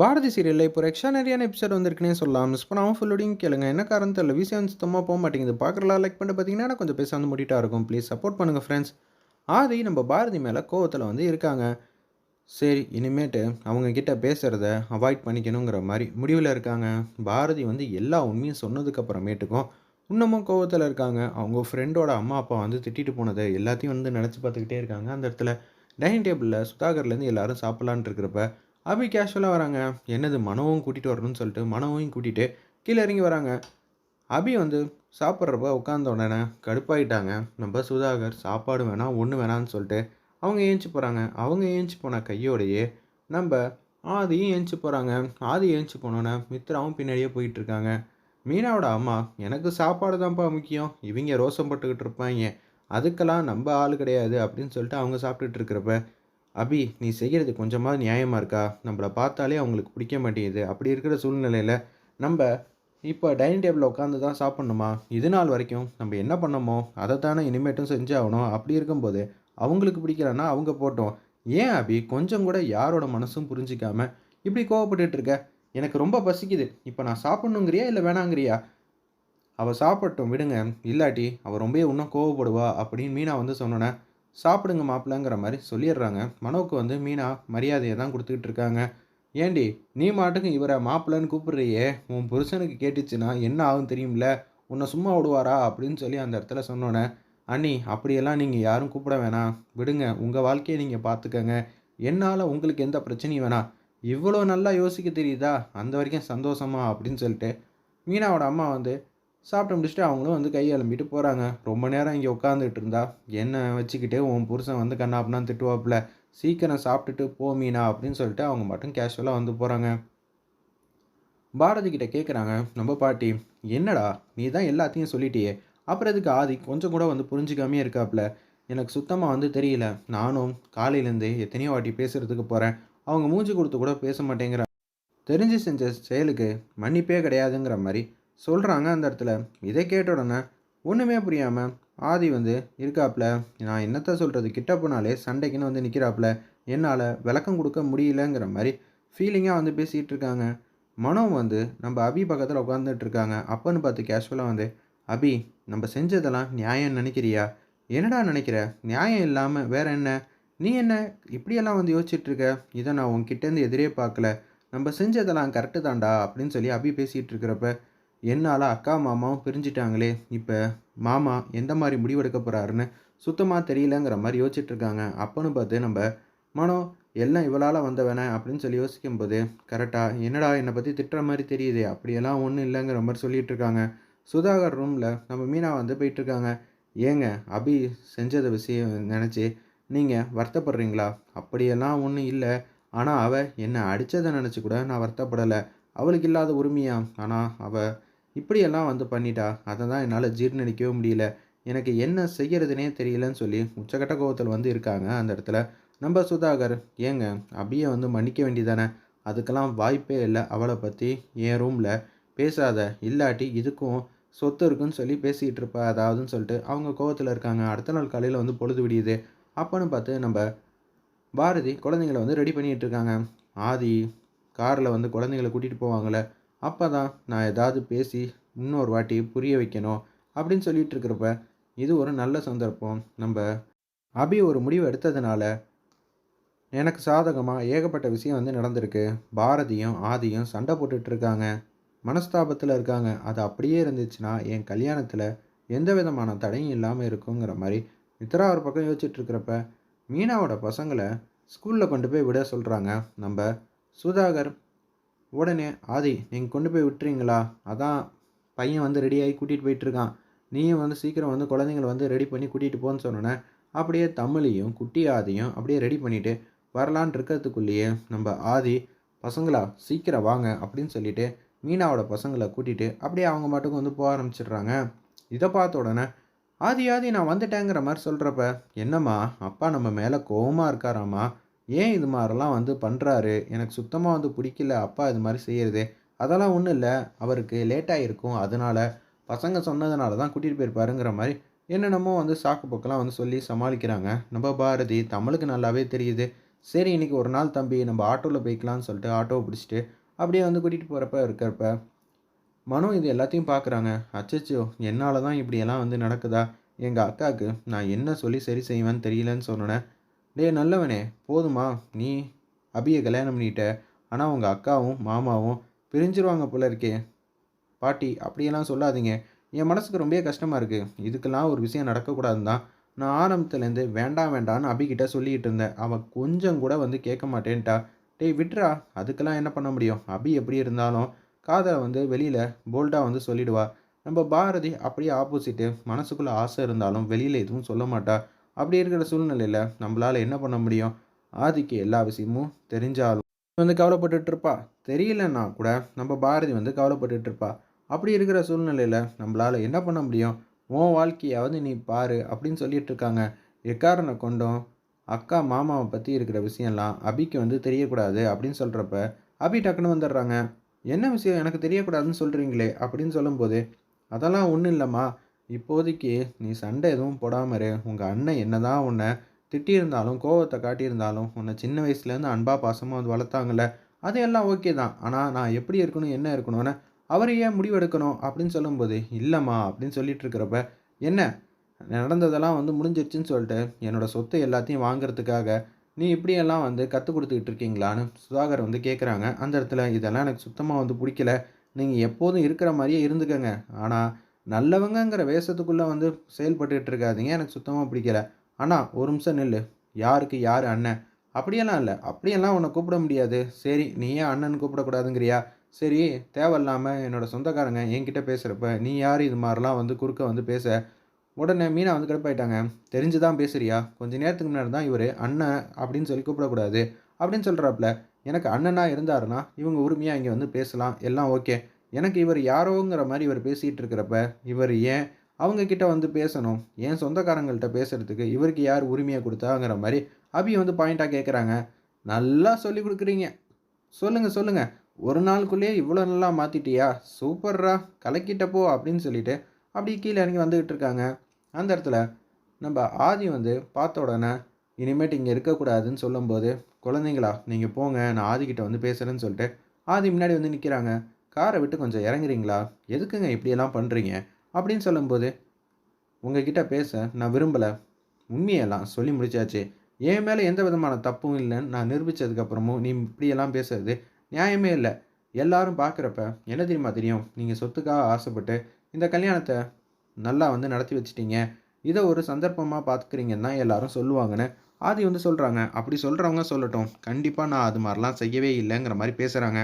பாரதி சீரியலில் இப்போ extra நிறையான episode வந்திருக்குன்னே சொல்லலாம். மிஸ் பண்ணாமல் ஃபுல்லோடையும் கேளுங்க. என்ன காரணம் தெரியல விஷயம் சுத்தமாக போக மாட்டேங்குது. பார்க்குறலாம் லைக் பண்ணிட்டு பார்த்தீங்கன்னா கொஞ்சம் பேச வந்து முடிட்டா இருக்கும். ப்ளீஸ் சப்போர்ட் பண்ணுங்கள் ஃப்ரெண்ட்ஸ் ஆதி நம்ம பாரதி மேலே கோவத்தில் வந்து இருக்காங்க. சரி இனிமேட்டு அவங்கக்கிட்ட பேசுகிறத அவாய்ட் பண்ணிக்கணுங்கிற மாதிரி முடிவில் இருக்காங்க. பாரதி வந்து எல்லா உண்மையும் சொன்னதுக்கப்புறமேட்டுக்கும் இன்னமும் கோவத்தில் இருக்காங்க. அவங்க ஃப்ரெண்டோட அம்மா அப்பா வந்து திட்டிட்டு போனதை எல்லாத்தையும் வந்து நினச்சி பார்த்துக்கிட்டே இருக்காங்க. அந்த இடத்துல டைனிங் டேபிளில் சுதாகர்லேருந்து எல்லோரும் சாப்பிட்லான் இருக்கிறப்ப அபி கேஷுவலாக வராங்க. என்னது மனவும் கூட்டிகிட்டு வரணும்னு சொல்லிட்டு மனவையும் கூட்டிகிட்டு கீழே இறங்கி வராங்க. அபி வந்து சாப்பிட்றப்ப உட்காந்த உடனே கடுப்பாயிட்டாங்க. நம்ம சுதாகர் சாப்பாடு வேணாம் ஒன்று வேணான்னு சொல்லிட்டு அவங்க ஏஞ்சி போகிறாங்க அவங்க ஏஞ்சி போன கையோடையே நம்ம ஆதியும் ஏஞ்சி போகிறாங்க ஆதி ஏஞ்சி போனோன்னே மித்ராவும் பின்னாடியே போயிட்டுருக்காங்க மீனாவோட அம்மா எனக்கு சாப்பாடு தான்ப்பா முக்கியம். இவங்க ரோசம் போட்டுக்கிட்டு இருப்பாங்க. அதுக்கெல்லாம் நம்ம ஆள் கிடையாது அப்படின்னு சொல்லிட்டு அவங்க சாப்பிட்டுட்டு இருக்கிறப்ப அபி நீ செய்கிறது கொஞ்சமாக நியாயமாக இருக்கா? நம்மளை பார்த்தாலே அவங்களுக்கு பிடிக்க மாட்டேங்குது. அப்படி இருக்கிற சூழ்நிலையில் நம்ம இப்போ டைனிங் டேபிளில் உட்காந்து தான் சாப்பிட்ணுமா? இது நாள் வரைக்கும் நம்ம என்ன பண்ணோமோ அதை தானே இனிமேட்டும் செஞ்சாகணும் அப்படி இருக்கும்போது அவங்களுக்கு பிடிக்கலன்னா அவங்க போட்டோம். ஏன் அபி? கொஞ்சம் கூட யாரோட மனசும் புரிஞ்சிக்காமல் இப்படி கோவப்பட்டுட்டு இருக்க? எனக்கு ரொம்ப பசிக்குது. இப்போ நான் சாப்பிட்ணுங்கிறியா இல்லை வேணாங்கிறியா? அவள் சாப்பிட்டோம் விடுங்க. இல்லாட்டி அவள் ரொம்ப இன்னும் கோவப்படுவா அப்படின்னு மீனா வந்து சொன்னோன்னே சாப்பிடுங்க மாப்பிள்ளங்கிற மாதிரி சொல்லிடுறாங்க. மனோவுக்கு வந்து மீனா மரியாதையை தான் கொடுத்துக்கிட்டு இருக்காங்க. ஏண்டி நீ மாட்டுக்கு இவரை மாப்பிள்ளன்னு கூப்பிடுறியே. உன் புருஷனுக்கு கேட்டுச்சுன்னா என்ன ஆகும் தெரியும்ல. உன்னை சும்மா விடுவாரா? அப்படின்னு சொல்லி அந்த இடத்துல சொன்னோன்னே அண்ணி அப்படியெல்லாம் நீங்கள் யாரும் கூப்பிட வேணாம். விடுங்க உங்கள் வாழ்க்கையை நீங்கள் பார்த்துக்கங்க. என்னால் உங்களுக்கு எந்த பிரச்சனையும் வேணாம். இவ்வளோ நல்லா யோசிக்க தெரியுதா? அந்த வரைக்கும் சந்தோஷமா? அப்படின்னு சொல்லிட்டு மீனாவோட அம்மா வந்து சாப்பிட்டு முடிச்சுட்டு அவங்களும் வந்து கை அலம்பிட்டு போகிறாங்க ரொம்ப நேரம் இங்கே உட்காந்துட்டு இருந்தா என்ன வச்சுக்கிட்டு உன் புருஷன் வந்து கண்ணாப்புனா திட்டுவாப்புல. சீக்கிரம் சாப்பிட்டுட்டு போ மீனா அப்படின்னு சொல்லிட்டு அவங்க மட்டும் கேஷுவலாக வந்து போகிறாங்க பாரதி கிட்ட கேட்குறாங்க நம்ம பாட்டி என்னடா? நீ தான் எல்லாத்தையும் சொல்லிட்டியே. அப்புறம் இதுக்கு ஆதி கொஞ்சம் கூட வந்து புரிஞ்சுக்காமே இருக்காப்புல? எனக்கு சுத்தமாக வந்து தெரியல. நானும் காலையிலேருந்து எத்தனையோ வாட்டி பேசுகிறதுக்கு போகிறேன் அவங்க மூஞ்சி கொடுத்து கூட பேச மாட்டேங்கிறாங்க. தெரிஞ்சு செஞ்ச செயலுக்கு மன்னிப்பே கிடையாதுங்கிற மாதிரி சொல்கிறாங்க அந்த இடத்துல. இதை கேட்ட உடனே ஒன்றுமே புரியாமல் ஆதி வந்து இருக்காப்புல நான் என்னத்த சொல்கிறது கிட்ட போனாலே சண்டைக்குன்னு வந்து நிற்கிறாப்புல என்னால் விளக்கம் கொடுக்க முடியலங்கிற மாதிரி ஃபீலிங்காக வந்து பேசிகிட்டு இருக்காங்க. மனம் வந்து நம்ம அபி பக்கத்தில் உட்காந்துட்டு இருக்காங்க. அப்பன்னு பார்த்து கேஷுவலாக வந்து அபி நம்ம செஞ்சதெல்லாம் நியாயம் நினைக்கிறியா? என்னடா நினைக்கிற? நியாயம் இல்லாமல் வேற என்ன? நீ என்ன இப்படியெல்லாம் வந்து யோசிச்சுட்ருக்க இதை நான் உன்கிட்டேருந்து எதிரே பார்க்கல. நம்ம செஞ்சதெல்லாம் கரெக்டு தான்டா அப்படின்னு சொல்லி அபி பேசிகிட்டு இருக்கிறப்ப என்னால் அக்கா மாமாவும் பிரிஞ்சிட்டாங்களே. இப்போ மாமா எந்த மாதிரி முடிவெடுக்க போகிறாருன்னு சுத்தமாக தெரியலங்கிற மாதிரி யோசிச்சுட்டு அப்போன்னு பார்த்து நம்ம மனோ எல்லாம் இவளால் வந்தவனே? அப்படின்னு சொல்லி யோசிக்கும்போது கரெக்டாக என்னடா என்னை பற்றி திட்டுற மாதிரி தெரியுது அப்படியெல்லாம் ஒன்றும் இல்லைங்கிற மாதிரி சொல்லிகிட்டு இருக்காங்க சுதாகர் ரூமில் நம்ம மீனா வந்து போயிட்டுருக்காங்க ஏங்க அபி செஞ்சத விஷயம் நினச்சி நீங்கள் வருத்தப்படுறீங்களா? அப்படியெல்லாம் ஒன்றும் இல்லை. ஆனால் அவள் என்னை அடித்ததை நினச்சி கூட நான் வருத்தப்படலை. அவளுக்கு இல்லாத உரிமையா? ஆனால் அவள் இப்படியெல்லாம் வந்து பண்ணிட்டா அதை தான் என்னால் ஜீர்ணிக்கவே முடியல. எனக்கு என்ன செய்கிறதுனே தெரியலன்னு சொல்லி உச்சக்கட்ட கோவத்தில் வந்து இருக்காங்க அந்த இடத்துல. நம்ம சுதாகர் ஏங்க அபியை வந்து மன்னிக்க வேண்டியதானே அதுக்கெல்லாம் வாய்ப்பே இல்லை. அவளை பற்றி என் ரூமில் பேசாத. இல்லாட்டி இதுக்கும் சொத்து இருக்குன்னு சொல்லி பேசிகிட்டு இருப்பா அதாவதுன்னு சொல்லிட்டு அவங்க கோவத்தில் இருக்காங்க. அடுத்த நாள் காலையில் வந்து பொழுது விடியுது. அப்போன்னு பார்த்து நம்ம பாரதி குழந்தைங்கள வந்து ரெடி பண்ணிகிட்டு இருக்காங்க. ஆதி காரில் வந்து குழந்தைங்கள கூட்டிகிட்டு போவாங்களே அப்போ தான் நான் ஏதாவது பேசி இன்னொரு வாட்டி புரிய வைக்கணும் அப்படின்னு சொல்லிட்டு இருக்கிறப்ப இது ஒரு நல்ல சந்தர்ப்பம். நம்ம அபி ஒரு முடிவு எடுத்ததுனால எனக்கு சாதகமாக ஏகப்பட்ட விஷயம் வந்து நடந்திருக்கு. பாரதியும் ஆதியும் சண்டை போட்டுட்டு இருக்காங்க மனஸ்தாபத்தில் இருக்காங்க. அது அப்படியே இருந்துச்சுன்னா என் கல்யாணத்தில் எந்த விதமான தடையும் இல்லாமல் இருக்குங்கிற மாதிரி மித்ரா ஒரு பக்கம் யோசிச்சுட்ருக்கிறப்ப மீனாவோட பசங்களை ஸ்கூலில் கொண்டு போய் விட சொல்கிறாங்க நம்ம சுதாகர் உடனே ஆதி நீங்கள் கொண்டு போய் விட்டுறீங்களா? அதான் பையன் வந்து ரெடியாகி கூட்டிகிட்டு போயிட்டுருக்கான் நீயும் வந்து சீக்கிரம் வந்து குழந்தைங்கள வந்து ரெடி பண்ணி கூட்டிகிட்டு போன்னு சொன்னோன்னே அப்படியே தமிழையும் குட்டி ஆதியும் அப்படியே ரெடி பண்ணிவிட்டு வரலான் இருக்கிறதுக்குள்ளேயே நம்ம ஆதி பசங்களா சீக்கிரம் வாங்க அப்படின்னு சொல்லிட்டு மீனாவோட பசங்களை கூட்டிகிட்டு அப்படியே அவங்க மட்டுக்கும் வந்து போக ஆரம்பிச்சிடுறாங்க. இதை பார்த்த உடனே ஆதி ஆதி நான் வந்துட்டேங்கிற மாதிரி சொல்கிறப்ப என்னம்மா அப்பா நம்ம மேலே கோவமாக இருக்காராம்மா? ஏன் இது மாதிரிலாம் வந்து பண்ணுறாரு எனக்கு சுத்தமாக வந்து பிடிக்கல. அப்பா இது மாதிரி செய்கிறது அதெல்லாம் ஒன்றும் இல்லை. அவருக்கு லேட்டாக இருக்கும் அதனால் பசங்க சொன்னதுனால தான் கூட்டிகிட்டு போயிருப்பாருங்கிற மாதிரி என்னென்னமோ வந்து சாக்கு போக்கெல்லாம் வந்து சொல்லி சமாளிக்கிறாங்க. நம்ம பாரதி தமிழுக்கு நல்லாவே தெரியுது. சரி இன்றைக்கி ஒரு நாள் தம்பி நம்ம ஆட்டோவில் போய்க்கலாம்னு சொல்லிட்டு ஆட்டோவை பிடிச்சிட்டு அப்படியே வந்து கூட்டிகிட்டு போகிறப்ப இருக்கிறப்ப மனு இது எல்லாத்தையும் பார்க்குறாங்க அச்சச்சோ என்னால் தான் இப்படியெல்லாம் வந்து நடக்குதா? எங்கள் அக்காவுக்கு நான் என்ன சொல்லி சரி செய்வேன்னு தெரியலன்னு சொன்னேன் டேய் நல்லவனே போதுமா? நீ அபியை கல்யாணம் பண்ணிட்ட. ஆனால் உங்கள் அக்காவும் மாமாவும் பிரிஞ்சிருவாங்க போல இருக்கே. பாட்டி அப்படியெல்லாம் சொல்லாதீங்க. என் மனசுக்கு ரொம்ப கஷ்டமாக இருக்குது இதுக்கெல்லாம் ஒரு விஷயம் நடக்கக்கூடாதுன்னு தான் நான் ஆரம்பத்துலேருந்து வேண்டாம் வேண்டாம்னு அபிகிட்ட சொல்லிக்கிட்டு இருந்தேன். அவள் கொஞ்சம் கூட வந்து கேட்க மாட்டேன்ட்டா. டேய் விட்ரா அதுக்கெல்லாம் என்ன பண்ண முடியும்? அபி எப்படி இருந்தாலும் காதலை வந்து வெளியில் போல்டாக வந்து சொல்லிடுவா. நம்ம பாரதி அப்படியே ஆப்போசிட்டு மனசுக்குள்ளே ஆசை இருந்தாலும் வெளியில் எதுவும் சொல்ல மாட்டா. அப்படி இருக்கிற சூழ்நிலையில் நம்மளால் என்ன பண்ண முடியும்? ஆதிக்கு எல்லா விஷயமும் தெரிஞ்சாலும். வந்து கவலைப்பட்டுட்டு இருப்பா. தெரியலன்னா கூட நம்ம பாரதி வந்து கவலைப்பட்டுட்டு இருப்பா. அப்படி இருக்கிற சூழ்நிலையில் நம்மளால் என்ன பண்ண முடியும்? உன் வாழ்க்கையாவது நீ பாரு அப்படின்னு சொல்லிட்டு இருக்காங்க. எக்காரனை கொண்டும் அக்கா மாமாவை பற்றி இருக்கிற விஷயம்லாம் அபிக்கு வந்து தெரியக்கூடாது அப்படின்னு சொல்கிறப்ப அபி டக்குன்னு வந்துடுறாங்க. என்ன விஷயம்? எனக்கு தெரியக்கூடாதுன்னு சொல்கிறீங்களே அப்படின்னு சொல்லும்போது அதெல்லாம் ஒன்றும் இல்லைம்மா. இப்போதைக்கு நீ சண்டை எதுவும் போடாமல் இரு. உங்கள் அண்ணன் என்ன தான் உன்னை திட்டியிருந்தாலும் கோவத்தை காட்டியிருந்தாலும் உன்னை சின்ன வயசுலேருந்து அன்பா பாசமாக வந்து வளர்த்தாங்கல்ல அது எல்லாம் ஓகே தான். ஆனால் நான் எப்படி இருக்கணும் என்ன இருக்கணும்னு அவர் ஏன் முடிவெடுக்கணும் அப்படின்னு சொல்லும்போது இல்லைம்மா அப்படின்னு சொல்லிட்டு இருக்கிறப்ப என்ன நடந்ததெல்லாம் வந்து முடிஞ்சிருச்சுன்னு சொல்லிட்டு என்னோடய சொத்தை எல்லாத்தையும் வாங்குறதுக்காக நீ இப்படியெல்லாம் வந்து கற்றுக் கொடுத்துக்கிட்டு இருக்கீங்களான்னு சுதாகர் வந்து கேட்குறாங்க அந்த இடத்துல இதெல்லாம் எனக்கு சுத்தமாக வந்து பிடிக்கல. நீங்கள் எப்போதும் இருக்கிற மாதிரியே இருந்துக்கங்க. ஆனால் நல்லவங்கங்கிற வேஷத்துக்குள்ளே வந்து செயல்பட்டுக்கிட்டு இருக்காதீங்க. எனக்கு சுத்தமாக பிடிக்கல. ஆனால் ஒரு நிமிஷம் நில்லு. யாருக்கு யார் அண்ணன்? அப்படியெல்லாம் இல்லை. அப்படியெல்லாம் உன்னை கூப்பிட முடியாது. சரி நீ ஏன் அண்ணன் கூப்பிடக்கூடாதுங்கிறியா? சரி தேவையில்லாமல் என்னோடய சொந்தக்காரங்க என்கிட்ட பேசுகிறப்ப நீ யார்? இது மாதிரிலாம் வந்து குறுக்க வந்து பேச. உடனே மீனா வந்து கிடப்பாயிட்டாங்க. தெரிஞ்சு தான் பேசுறியா? கொஞ்ச நேரத்துக்கு முன்னாடி தான் இவர் அண்ணன் அப்படின்னு சொல்லி கூப்பிடக்கூடாது அப்படின்னு சொல்கிறாப்புல எனக்கு அண்ணனாக இருந்தாருன்னா இவங்க உரிமையாக இங்கே வந்து பேசலாம். எல்லாம் ஓகே. எனக்கு இவர் யாரோங்கிற மாதிரி இவர் பேசிகிட்டு இருக்கிறப்ப இவர் ஏன் அவங்க கிட்ட வந்து பேசணும்? ஏன் சொந்தக்காரங்கள்ட்ட பேசுகிறதுக்கு இவருக்கு யார் உரிமையை கொடுத்தாங்கிற மாதிரி அபி வந்து பாயிண்ட்டாக கேட்குறாங்க நல்லா சொல்லி கொடுக்குறீங்க. சொல்லுங்கள் சொல்லுங்கள் ஒரு நாளுக்குள்ளேயே இவ்வளோ நல்லா மாற்றிட்டியா சூப்பர்ரா. கலக்கிட்டப்போ அப்படின்னு சொல்லிட்டு அப்படி கீழே இறங்கி வந்துக்கிட்டு இருக்காங்க அந்த இடத்துல நம்ம ஆதி வந்து பார்த்த உடனே இனிமேட்டு இங்கே இருக்கக்கூடாதுன்னு சொல்லும்போது குழந்தைங்களா நீங்கள் போங்க. நான் ஆதிக்கிட்ட வந்து பேசுகிறேன்னு சொல்லிட்டு ஆதி முன்னாடி வந்து நிற்கிறாங்க காரை விட்டு கொஞ்சம் இறங்குறீங்களா? எதுக்குங்க இப்படியெல்லாம் பண்ணுறீங்க அப்படின்னு சொல்லும்போது உங்ககிட்ட பேச நான் விரும்பலை. உண்மையெல்லாம் சொல்லி முடிச்சாச்சு. என் மேலே எந்த விதமான தப்பும் இல்லைன்னு நான் நிரூபித்ததுக்கப்புறமும் நீ இப்படியெல்லாம் பேசுறது நியாயமே இல்லை. எல்லாரும் பார்க்குறப்ப என்ன தெரியுமா தெரியும்? நீங்கள் சொத்துக்காக ஆசைப்பட்டு இந்த கல்யாணத்தை நல்லா வந்து நடத்தி வச்சிட்டீங்க. இதை ஒரு சந்தர்ப்பமாக பார்த்துக்கிறீங்கன்னு தான் எல்லாரும் சொல்லுவாங்கன்னு ஆதி வந்து சொல்கிறாங்க அப்படி சொல்கிறவங்க சொல்லட்டும். கண்டிப்பாக நான் அது மாதிரிலாம் செய்யவே இல்லைங்கிற மாதிரி பேசுகிறாங்க